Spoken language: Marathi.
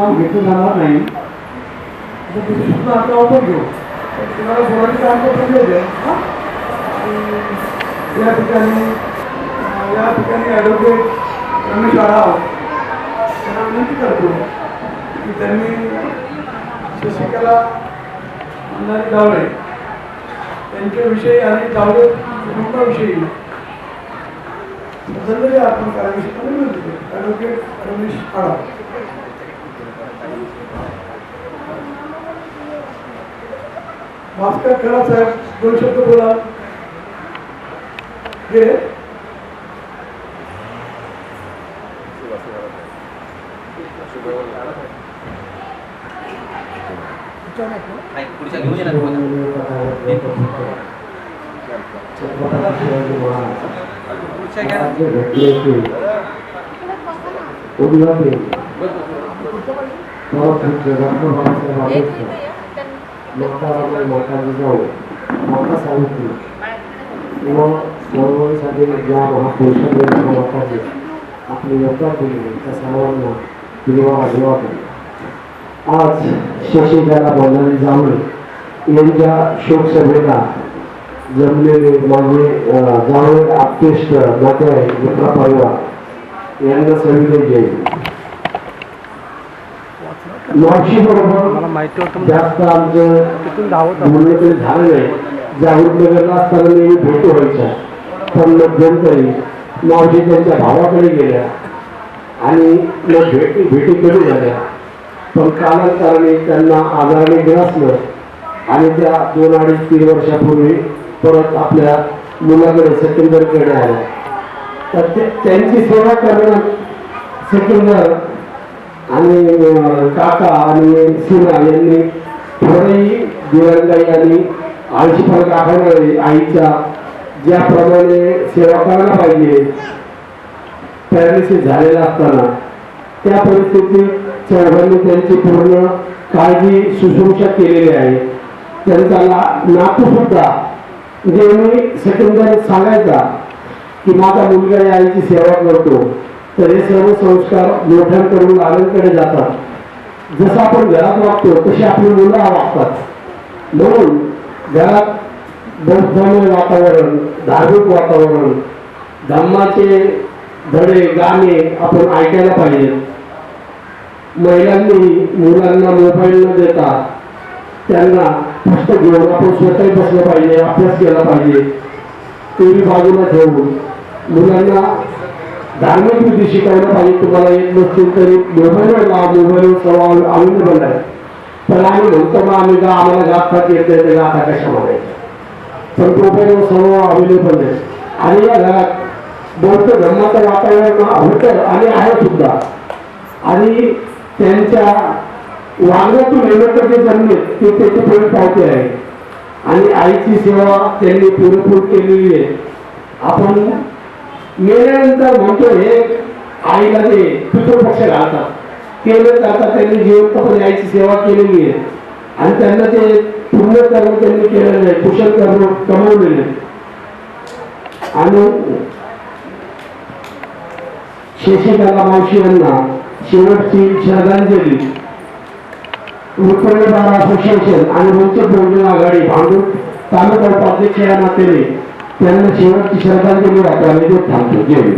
नाव घेतलं जाणार नाही. आता वापर घेऊ. तुम्हाला बोलायचं कामपत्र मिळते या ठिकाणी या ठिकाणी ॲडव्होकेट रमेश आढाव. त्यांना विनंती करतो की त्यांनी शशिकला मंदारी डावळे त्यांच्याविषयी आणि डावळे कुटुंबाविषयी श्रद्धांजली अर्पण विनंती करतो. ॲडव्होकेट रमेश आढाव. ভাস্কর খেলা স্যার নৈশব্দ বললাম যে অভিভাবক साहेब दोन शब्द बोला हे नाही पुढच्या घेऊन येणार तुम्हाला पुढच्या घ्या आपली योगदान दिली त्या सर्वांना दिलवा देवा आज शशिकाला बोलणारे जावळे यांच्या शोकसभेला जमलेले माझे अं, जावळे आप्तेष्ट आहे मित्र परिवार यांना सविनय जय मावशी बरोबर जास्त आमचं बोलणं तरी झालं नाही. जागृतनगरला असताना नेहमी भेट व्हायच्या. पण मध्यंतरी मावशी त्यांच्या भावाकडे गेल्या. आणि मग भेटी भेटी कमी झाल्या. पण कालांतराने त्यांना आजाराने ग्रासलं आणि त्या दोन अडीच तीन वर्षापूर्वी परत आपल्या मुलाकडे सेकंदरकडे आल्या. तर ते त्यांची सेवा करणं सेकंदर आणि काका आणि सीमा यांनी थोडेही दिवंगाई आणि आळशीपण दाखवणारे आईच्या ज्याप्रमाणे सेवा करायला पाहिजे पॅरालिसिस झालेला असताना त्या परिस्थितीत चौघांनी त्यांची पूर्ण काळजी शुश्रूषा केलेली आहे. त्यांचा ला- नातू सुद्धा नेहमी सेकंदर सांगायचा की माझा मुलगा या आईची सेवा करतो. तर हे सर्व संस्कार मोठ्यांकडून लहानांकडे जातात. जसं आपण घरात वागतो तशी आपली मुलं वागतात. म्हणून घरात बौद्धमय वातावरण धार्मिक वातावरण धम्माचे धडे गाणे आपण ऐकायला पाहिजे. महिलांनी मुलांना मोबाईल न देता त्यांना पुस्तक घेऊन आपण स्वतः बसलं पाहिजे अभ्यास केला पाहिजे. टी व्ही बाजूला ठेवून मुलांना धार्मिक विधी शिकवलं पाहिजे तुम्हाला येत नसतील तरी मोबाईलवर लावा मोबाईलवर सर्व अवेलेबल आहे. पण आम्ही म्हणतो मग आम्ही का आम्हाला गातात येत नाही ते आता कशा म्हणायचं पण मोबाईलवर सर्व अवेलेबल आहे. आणि या घरात बौद्ध धर्माचं वातावरण होतं आणि आहे सुद्धा. आणि त्यांच्या वागण्यातून नेमकं जे जन्मे ते त्याचे पुढे पावते आहे. आणि आईची सेवा त्यांनी पुरेपूर केलेली आहे. आपण मेल्यानंतर म्हणतो हे आईला ते पितृपक्ष घालतात केले जातात त्यांनी जिवंतपणे आईची सेवा केलेली आहे. आणि त्यांना ते पुण्य कर्म त्यांनी केलेलं आहे कुशल कर्म कमवलेले आहे. आणि शशिकला मावशी यांना शेवटची श्रद्धांजली. उत्पन्नदार असोसिएशन आणि वंचित बहुजन आघाडी भांडूर तालुका उपाध्यक्ष या नात्याने त्यांना शेवटची श्रद्धांजली वाटावी देत थांबतो जय